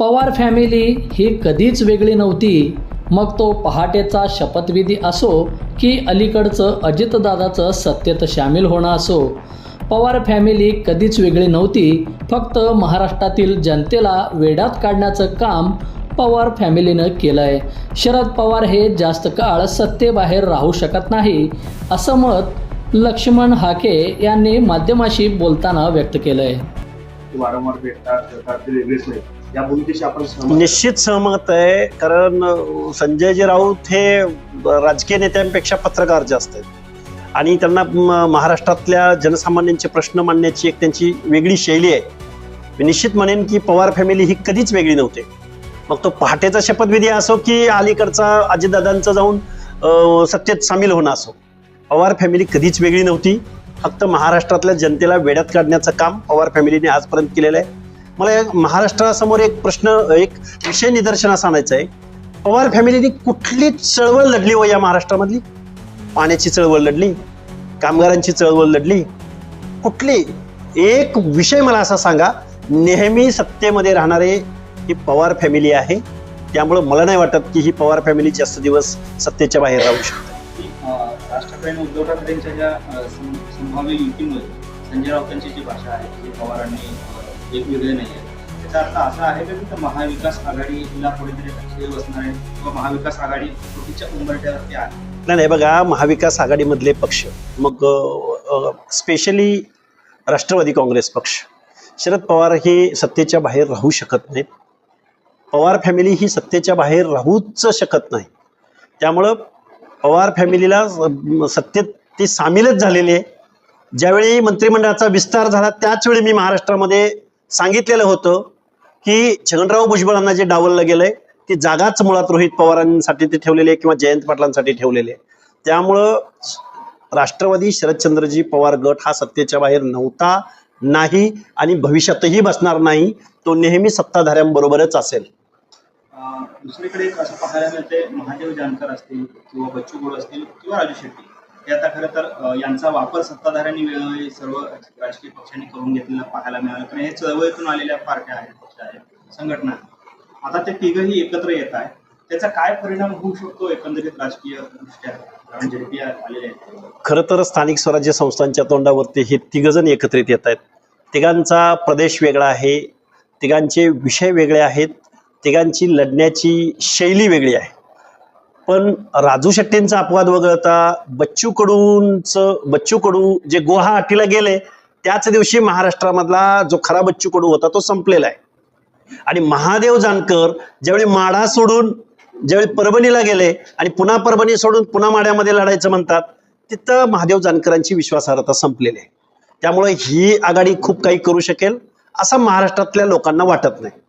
Pawar family ही कधीच वेगळी नव्हती. मग तो पहाटेचा शपथविधी असो की अलीकडचं अजितदादाचं सत्तेत सामील होणं असो. पवार फॅमिली कधीच वेगळी नव्हती. फक्त महाराष्ट्रातील जनतेला वेडात काढण्याचं काम पवार फॅमिलीनं केलं आहे शरद पवार हे जास्त काळ सत्तेबाहेर राहू शकत नाही असं मत लक्ष्मण हाके यांनी माध्यमाशी बोलताना व्यक्त केलं आहे वारंवार या भूमिकेशी आपण निश्चित सहमत आहे कारण संजयजी राऊत हे राजकीय नेत्यांपेक्षा पत्रकार जास्त आहेत. आणि त्यांना महाराष्ट्रातल्या जनसामान्यांचे प्रश्न मांडण्याची एक त्यांची वेगळी शैली आहे. मी निश्चित म्हणेन की पवार फॅमिली ही कधीच वेगळी नव्हती. मग तो पहाटेचा शपथविधी असो की अलीकडचा अजितदादांचा जाऊन सत्तेत सामील होणं असो पवार फॅमिली कधीच वेगळी नव्हती. फक्त महाराष्ट्रातल्या जनतेला वेड्यात काढण्याचं काम पवार फॅमिलीने आजपर्यंत केलेलं आहे. मला महाराष्ट्रासमोर एक प्रश्न एक विषय निदर्शनास आणायचा आहे. पवार फॅमिलीने कुठली चळवळ लढली हो या महाराष्ट्रामधली? पाण्याची चळवळ लढली कामगारांची चळवळ लढली. कुठली? एक विषय मला असा सांगा नेहमी सत्तेमध्ये राहणारे ही पवार फॅमिली आहे. त्यामुळं मला नाही वाटत की ही पवार फॅमिली जास्त दिवस सत्तेच्या बाहेर राहू शकते. राष्ट्रप्रेम उद्धव ठाकरेंच्या ज्या संभाव्य युतीमध्ये संजय राऊतांची जी भाषा आहे जी पवारांनी वेगवेगळे नाही आहेत. त्याचा अर्थ असा आहे का की महाविकास आघाडीला कुठेतरी धक्के बसणार आहे किंवा महाविकास आघाडी चुकीच्या उंबरट्यावरती आहे. नाही नाही बघा महाविकास आघाडीमधले पक्ष मग स्पेशली राष्ट्रवादी काँग्रेस पक्ष. शरद पवार हे सत्तेच्या बाहेर राहू शकत नाहीत. पवार फॅमिली ही सत्तेच्या बाहेर राहूच शकत नाही. त्यामुळं पवार फॅमिलीला स- सत्तेत ती सामीलच झालेली आहे. ज्यावेळी मंत्रिमंडळाचा विस्तार झाला त्याचवेळी मी महाराष्ट्रामध्ये सांगितलेलं होतं की छगनराव भुजबळांना जे डावललं गेलंय ती जागाच मुळात रोहित पवारांसाठी ते ठेवलेली आहे किंवा जयंत पाटलांसाठी ठेवलेली आहे. त्यामुळं राष्ट्रवादी शरदचंद्रजी पवार गट हा सत्तेच्या बाहेर नव्हता नाही आणि भविष्यातही बसणार नाही तो नेहमी सत्ताधाऱ्यांबरोबरच असेल. दुसरीकडे असं पाहायला मिळते महादेव जानकर असतील किंवा बच्चू गोड असतील किंवा राजू शेट्टी. ते आता खरं तर यांचा वापर सत्ताधाऱ्यांनी वेळोवेळी सर्व राजकीय पक्षांनी करून घेतलेला पाहायला मिळाला. कारण हे चळवळीतून आलेल्या पार्ट्या आहेत पक्ष आहेत संघटना आहेत. आता ते तिघही एकत्र येत आहे त्याचा काय परिणाम होऊ शकतो एकंदरीत राजकीय दृष्ट्या? खर तर स्थानिक स्वराज्य संस्थांच्या तोंडावरती हे तिघजण एकत्रित येत आहेत. तिघांचा प्रदेश वेगळा आहे तिघांचे विषय वेगळे आहेत तिघांची लढण्याची शैली वेगळी आहे. पण राजू शेट्टींचा अपवाद वगळता बच्चू कडूंचं बच्चू कडू जे गुवाहाटीला गेले त्याच दिवशी महाराष्ट्रामधला जो खरा बच्चू कडू होता तो संपलेला आहे. आणि महादेव जानकर ज्यावेळी माढा सोडून ज्यावेळी परभणीला गेले आणि पुन्हा परभणी सोडून पुन्हा माड्यामध्ये लढायचं म्हणतात तिथं महादेव जानकरांची विश्वासार्हता संपलेली आहे. त्यामुळे ही आघाडी खूप काही करू शकेल असं महाराष्ट्रातल्या लोकांना वाटत नाही.